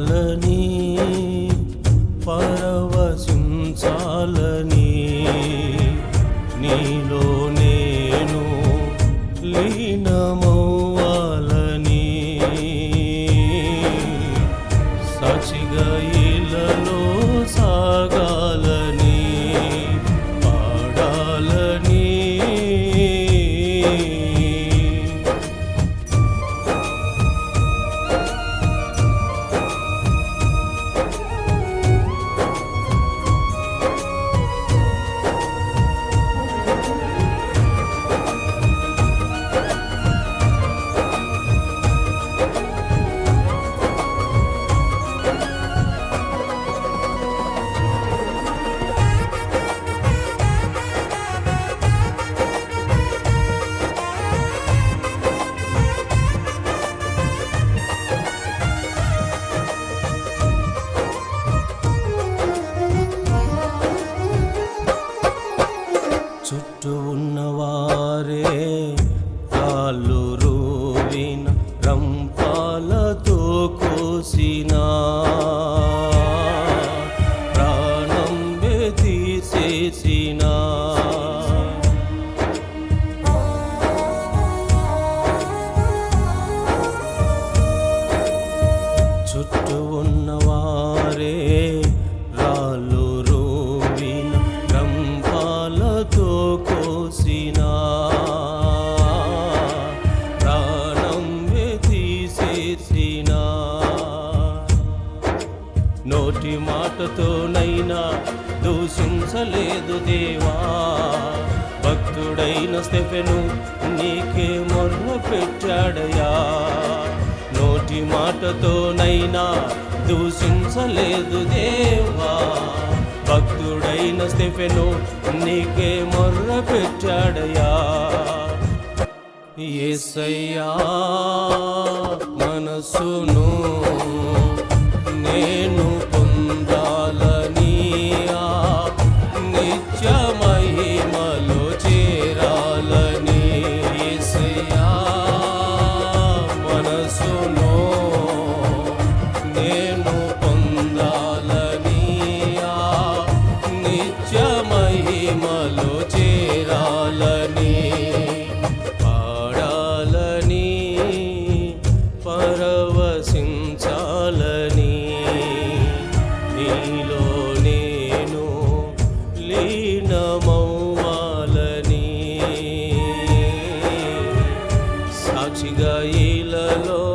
为了你。చుట్టూ ఉన్నవారే కాళ్ళు రోవిన రంపాలతో కోసినా. నోటి మాటతోనైనా దూషించలేదు దేవా. భక్తుడైన స్టెఫెను నీకే మొర్ర పెట్టాడయా. నోటి మాటతోనైనా దూషించలేదు దేవా. భక్తుడైన స్టెఫెను నీకే మొర్ర పెట్టాడయా. ఏసయ్యా మనసును నేను మంచిగా ఇలలో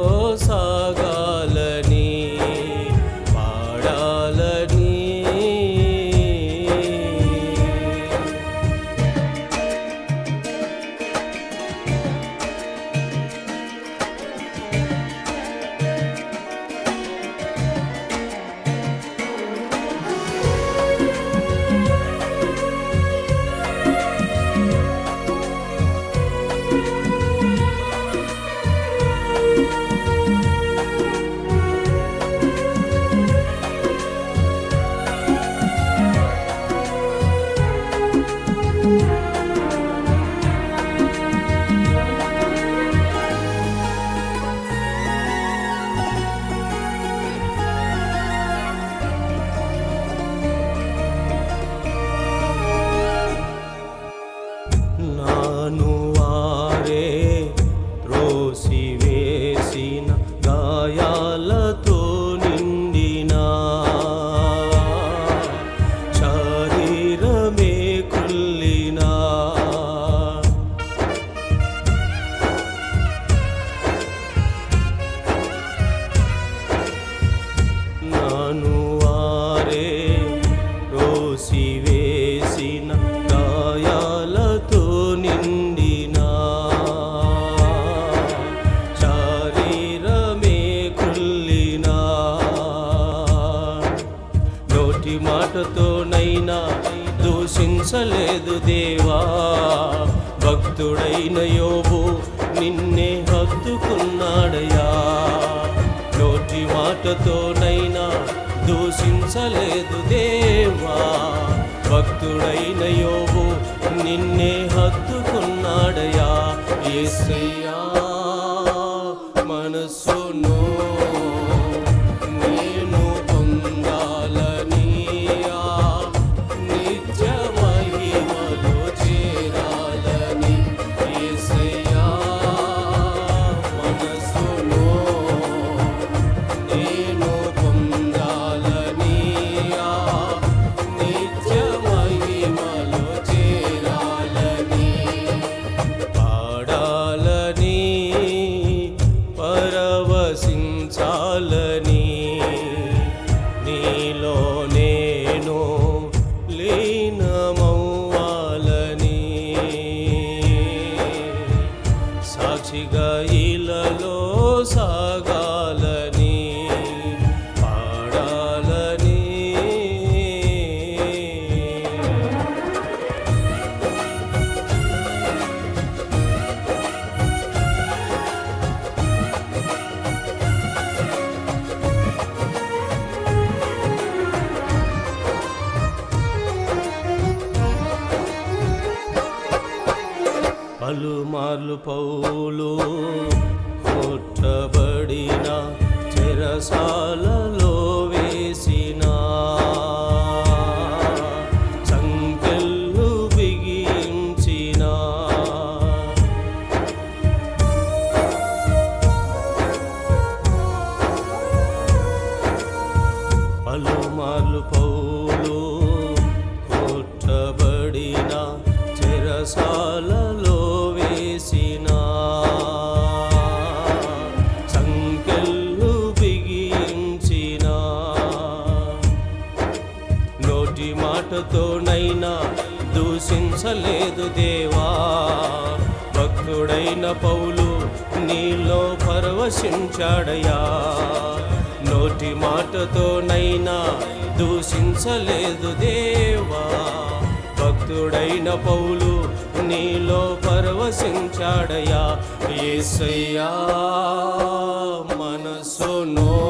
దూషించలేదు దేవా. భక్తుడైన యోబు నిన్నే హత్తుకున్నాడయా నోటి మాటతోనైనా దూషించలేదు దేవా. భక్తుడైన యోబు నిన్నే హత్తుకున్నాడయా ఏసయ్యా మనసు పలుమార్లు పౌలు కొట్టబడిన చెరసాలలో వేసిన సంకెళ్ళు బిగించిన. పలుమార్లు పౌలు నోటి మాటతోనైనా దూషించలేదు దేవా. భక్తుడైన పౌలు నీలో పరవశించాడయా. నోటి మాటతోనైనా దూషించలేదు దేవా. భక్తుడైన పౌలు నీలో పరవశించాడయా. ఏసయ్యా మనసునో